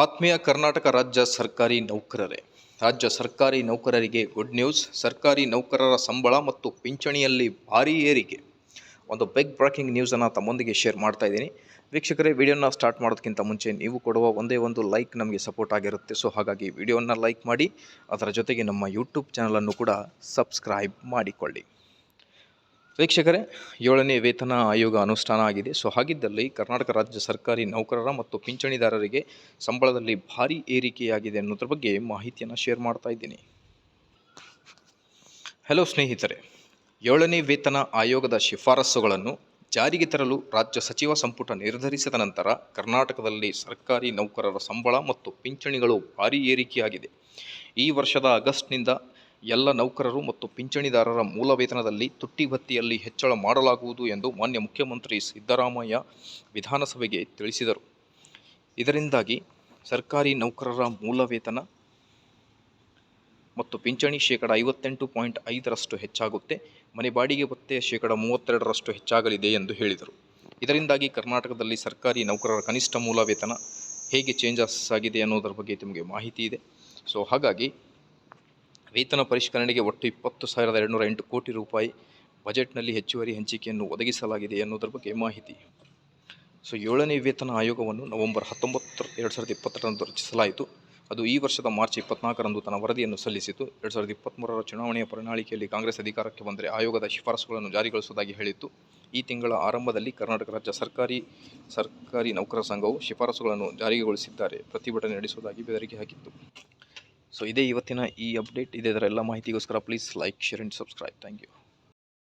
ಆತ್ಮೀಯ ಕರ್ನಾಟಕ ರಾಜ್ಯ ಸರ್ಕಾರಿ ನೌಕರರೇ, ರಾಜ್ಯ ಸರ್ಕಾರಿ ನೌಕರರಿಗೆ ಗುಡ್ ನ್ಯೂಸ್ ಸರ್ಕಾರಿ ನೌಕರರ ಸಂಬಳ ಮತ್ತು ಪಿಂಚಣಿಯಲ್ಲಿ ಭಾರೀ ಏರಿಕೆ. ಒಂದು ಬಿಗ್ ಬ್ರೇಕಿಂಗ್ ನ್ಯೂಸನ್ನು ತಮ್ಮೊಂದಿಗೆ ಶೇರ್ ಮಾಡ್ತಾ ಇದ್ದೀನಿ. ವೀಕ್ಷಕರೇ, ವಿಡಿಯೋನ ಸ್ಟಾರ್ಟ್ ಮಾಡೋದಕ್ಕಿಂತ ಮುಂಚೆ ನೀವು ಕೊಡುವ ಒಂದೇ ಒಂದು ಲೈಕ್ ನಮಗೆ ಸಪೋರ್ಟ್ ಆಗಿರುತ್ತೆ. ಸೊ ಹಾಗಾಗಿ ವಿಡಿಯೋನ ಲೈಕ್ ಮಾಡಿ, ಅದರ ಜೊತೆಗೆ ನಮ್ಮ ಯೂಟ್ಯೂಬ್ ಚಾನಲನ್ನು ಕೂಡ ಸಬ್ಸ್ಕ್ರೈಬ್ ಮಾಡಿಕೊಳ್ಳಿ. ವೀಕ್ಷಕರೇ, ಏಳನೇ ವೇತನ ಆಯೋಗ ಅನುಷ್ಠಾನ ಆಗಿದೆ. ಸೊ, ಹಾಗಿದ್ದಲ್ಲಿ ಕರ್ನಾಟಕ ರಾಜ್ಯ ಸರ್ಕಾರಿ ನೌಕರರ ಮತ್ತು ಪಿಂಚಣಿದಾರರಿಗೆ ಸಂಬಳದಲ್ಲಿ ಭಾರಿ ಏರಿಕೆಯಾಗಿದೆ ಅನ್ನೋದ್ರ ಬಗ್ಗೆ ಮಾಹಿತಿಯನ್ನು ಶೇರ್ ಮಾಡ್ತಾ ಇದ್ದೀನಿ. ಹಲೋ ಸ್ನೇಹಿತರೆ, ಏಳನೇ ವೇತನ ಆಯೋಗದ ಶಿಫಾರಸುಗಳನ್ನು ಜಾರಿಗೆ ತರಲು ರಾಜ್ಯ ಸಚಿವ ಸಂಪುಟ ನಿರ್ಧರಿಸಿದ ನಂತರ ಕರ್ನಾಟಕದಲ್ಲಿ ಸರ್ಕಾರಿ ನೌಕರರ ಸಂಬಳ ಮತ್ತು ಪಿಂಚಣಿಗಳು ಭಾರಿ ಏರಿಕೆಯಾಗಿದೆ. ಈ ವರ್ಷದ ಆಗಸ್ಟ್ನಿಂದ ಎಲ್ಲ ನೌಕರರು ಮತ್ತು ಪಿಂಚಣಿದಾರರ ಮೂಲ ವೇತನದಲ್ಲಿ ತುಟ್ಟಿ ಭತ್ತಿಯಲ್ಲಿ ಹೆಚ್ಚಳ ಮಾಡಲಾಗುವುದು ಎಂದು ಮಾನ್ಯ ಮುಖ್ಯಮಂತ್ರಿ ಸಿದ್ದರಾಮಯ್ಯ ವಿಧಾನಸಭೆಗೆ ತಿಳಿಸಿದರು. ಇದರಿಂದಾಗಿ ಸರ್ಕಾರಿ ನೌಕರರ ಮೂಲ ವೇತನ ಮತ್ತು ಪಿಂಚಣಿ ಶೇಕಡ ಐವತ್ತೆಂಟು ಪಾಯಿಂಟ್ ಐದರಷ್ಟು ಹೆಚ್ಚಾಗುತ್ತೆ. ಮನೆ ಬಾಡಿಗೆ ಭತ್ಯೆ ಶೇಕಡ ಮೂವತ್ತೆರಡರಷ್ಟು ಹೆಚ್ಚಾಗಲಿದೆ ಎಂದು ಹೇಳಿದರು. ಇದರಿಂದಾಗಿ ಕರ್ನಾಟಕದಲ್ಲಿ ಸರ್ಕಾರಿ ನೌಕರರ ಕನಿಷ್ಠ ಮೂಲ ವೇತನ ಹೇಗೆ ಚೇಂಜಸ್ ಆಗಿದೆ ಅನ್ನೋದರ ಬಗ್ಗೆ ನಿಮಗೆ ಮಾಹಿತಿ ಇದೆ. ಸೊ ಹಾಗಾಗಿ ವೇತನ ಪರಿಷ್ಕರಣೆಗೆ ಒಟ್ಟು ಇಪ್ಪತ್ತು ಸಾವಿರದ ಎರಡುನೂರ ಎಂಟು ಕೋಟಿ ರೂಪಾಯಿ ಬಜೆಟ್ನಲ್ಲಿ ಹೆಚ್ಚುವರಿ ಹಂಚಿಕೆಯನ್ನು ಒದಗಿಸಲಾಗಿದೆ ಎನ್ನುವುದರ ಬಗ್ಗೆ ಮಾಹಿತಿ. ಸೊ, ಏಳನೇ ವೇತನ ಆಯೋಗವನ್ನು ನವೆಂಬರ್ ಹತ್ತೊಂಬತ್ತು ಎರಡು ಸಾವಿರದ ಇಪ್ಪತ್ತರಂದು ರಚಿಸಲಾಯಿತು. ಅದು ಈ ವರ್ಷದ ಮಾರ್ಚ್ ಇಪ್ಪತ್ನಾಲ್ಕರಂದು ತನ್ನ ವರದಿಯನ್ನು ಸಲ್ಲಿಸಿತು. ಎರಡು ಸಾವಿರದ ಇಪ್ಪತ್ತ್ಮೂರರ ಚುನಾವಣೆಯ ಪ್ರಣಾಳಿಕೆಯಲ್ಲಿ ಕಾಂಗ್ರೆಸ್ ಅಧಿಕಾರಕ್ಕೆ ಬಂದರೆ ಆಯೋಗದ ಶಿಫಾರಸುಗಳನ್ನು ಜಾರಿಗೊಳಿಸುವುದಾಗಿ ಹೇಳಿತ್ತು ಈ ತಿಂಗಳ ಆರಂಭದಲ್ಲಿ ಕರ್ನಾಟಕ ರಾಜ್ಯ ಸರ್ಕಾರಿ ಸರ್ಕಾರಿ ನೌಕರರ ಸಂಘವು ಶಿಫಾರಸುಗಳನ್ನು ಜಾರಿಗೊಳಿಸಿದ್ದಾರೆ. ಪ್ರತಿಭಟನೆ ನಡೆಸುವುದಾಗಿ ಬೆದರಿಕೆ ಹಾಕಿತ್ತು. ಸೊ ಇದೇ ಇವತ್ತಿನ ಈ ಅಪ್ಡೇಟ್ ಇದೇ ಥರ ಎಲ್ಲ ಮಾಹಿತಿಗೋಸ್ಕರ please like share and subscribe thank you